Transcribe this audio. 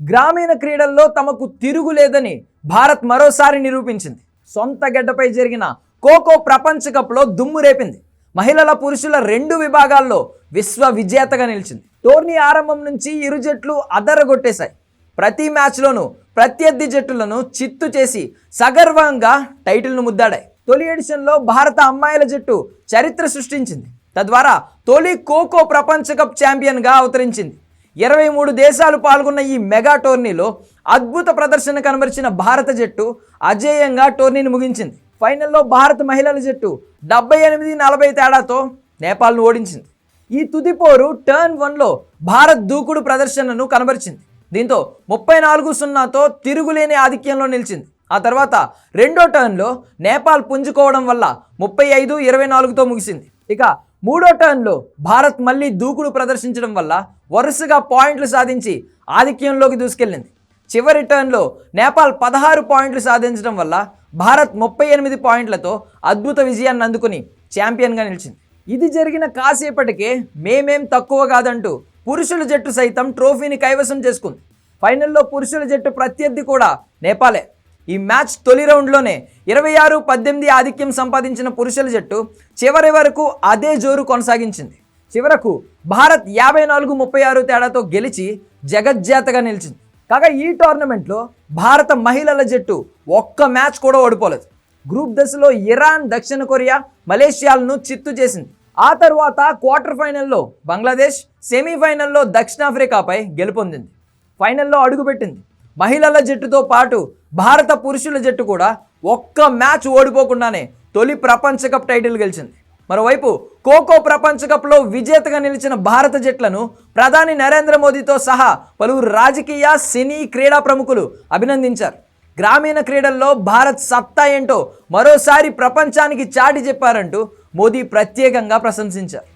గ్రామీణ క్రీడల్లో తమకు తిరుగులేదని భారత్ మరోసారి నిరూపించింది. సొంత గడ్డపై జరిగిన ఖోఖో ప్రపంచ కప్లో దుమ్ము రేపింది. మహిళల పురుషుల రెండు విభాగాల్లో విశ్వ విజేతగా నిలిచింది. టోర్నీ ఆరంభం నుంచి ఇరు జట్లు అదరగొట్టేశాయి. ప్రతి మ్యాచ్లోనూ ప్రత్యర్థి జట్టులను చిత్తు చేసి సగర్వంగా టైటిల్ను ముద్దాడాయి. తొలి ఎడిషన్లో భారత అమ్మాయిల జట్టు చరిత్ర సృష్టించింది. తద్వారా తొలి ఖోఖో ప్రపంచ కప్ ఛాంపియన్గా అవతరించింది. ఇరవై మూడు దేశాలు పాల్గొన్న ఈ మెగా టోర్నీలో అద్భుత ప్రదర్శన కనబరిచిన భారత జట్టు అజేయంగా టోర్నీని ముగించింది. ఫైనల్లో భారత మహిళల జట్టు డెబ్బై ఎనిమిది నలభై తేడాతో నేపాల్ను ఓడించింది. ఈ తుదిపోరు టర్న్ వన్లో భారత్ దూకుడు ప్రదర్శనను కనబరిచింది. దీంతో ముప్పై నాలుగు సున్నాతో తిరుగులేని ఆధిక్యంలో నిలిచింది. ఆ తర్వాత రెండో టర్న్లో నేపాల్ పుంజుకోవడం వల్ల ముప్పై ఐదు ఇరవై నాలుగుతో ముగిసింది. ఇక మూడో టర్న్లో భారత్ మళ్ళీ దూకుడు ప్రదర్శించడం వల్ల వరుసగా పాయింట్లు సాధించి ఆధిక్యంలోకి దూసుకెళ్ళింది. చివరి టర్న్లో నేపాల్ పదహారు పాయింట్లు సాధించడం వల్ల భారత్ ముప్పై ఎనిమిది పాయింట్లతో అద్భుత విజయాన్ని అందుకుని ఛాంపియన్గా నిలిచింది. ఇది జరిగిన కాసేపటికే మేమేం తక్కువ కాదంటూ పురుషుల జట్టు సైతం ట్రోఫీని కైవసం చేసుకుంది. ఫైనల్లో పురుషుల జట్టు ప్రత్యర్థి కూడా నేపాలే. ఈ మ్యాచ్ తొలి రౌండ్లోనే ఇరవై ఆరు పద్దెనిమిది ఆధిక్యం సంపాదించిన పురుషుల జట్టు చివరి వరకు అదే జోరు కొనసాగించింది. చివరకు భారత్ యాభై నాలుగు ముప్పై ఆరు తేడాతో గెలిచి జగజ్జాతగా నిలిచింది. కాగా ఈ టోర్నమెంట్లో భారత మహిళల జట్టు ఒక్క మ్యాచ్ కూడా ఓడిపోలేదు. గ్రూప్ దశలో ఇరాన్ దక్షిణ కొరియా మలేషియాలను చిత్తు చేసింది. ఆ తర్వాత క్వార్టర్ ఫైనల్లో బంగ్లాదేశ్ సెమీఫైనల్లో దక్షిణాఫ్రికాపై గెలుపొందింది. ఫైనల్లో అడుగుపెట్టింది. మహిళల జట్టుతో పాటు భారత పురుషుల జట్టు కూడా ఒక్క మ్యాచ్ ఓడిపోకుండానే తొలి ప్రపంచ కప్ టైటిల్ గెలిచింది. మరోవైపు ఖోఖో ప్రపంచ కప్లో విజేతగా నిలిచిన భారత జట్లను ప్రధాని నరేంద్ర మోదీతో సహా పలువురు రాజకీయ సినీ క్రీడా ప్రముఖులు అభినందించారు. గ్రామీణ క్రీడల్లో భారత్ సత్తా ఏంటో మరోసారి ప్రపంచానికి చాటి చెప్పారంటూ మోదీ ప్రత్యేకంగా ప్రశంసించారు.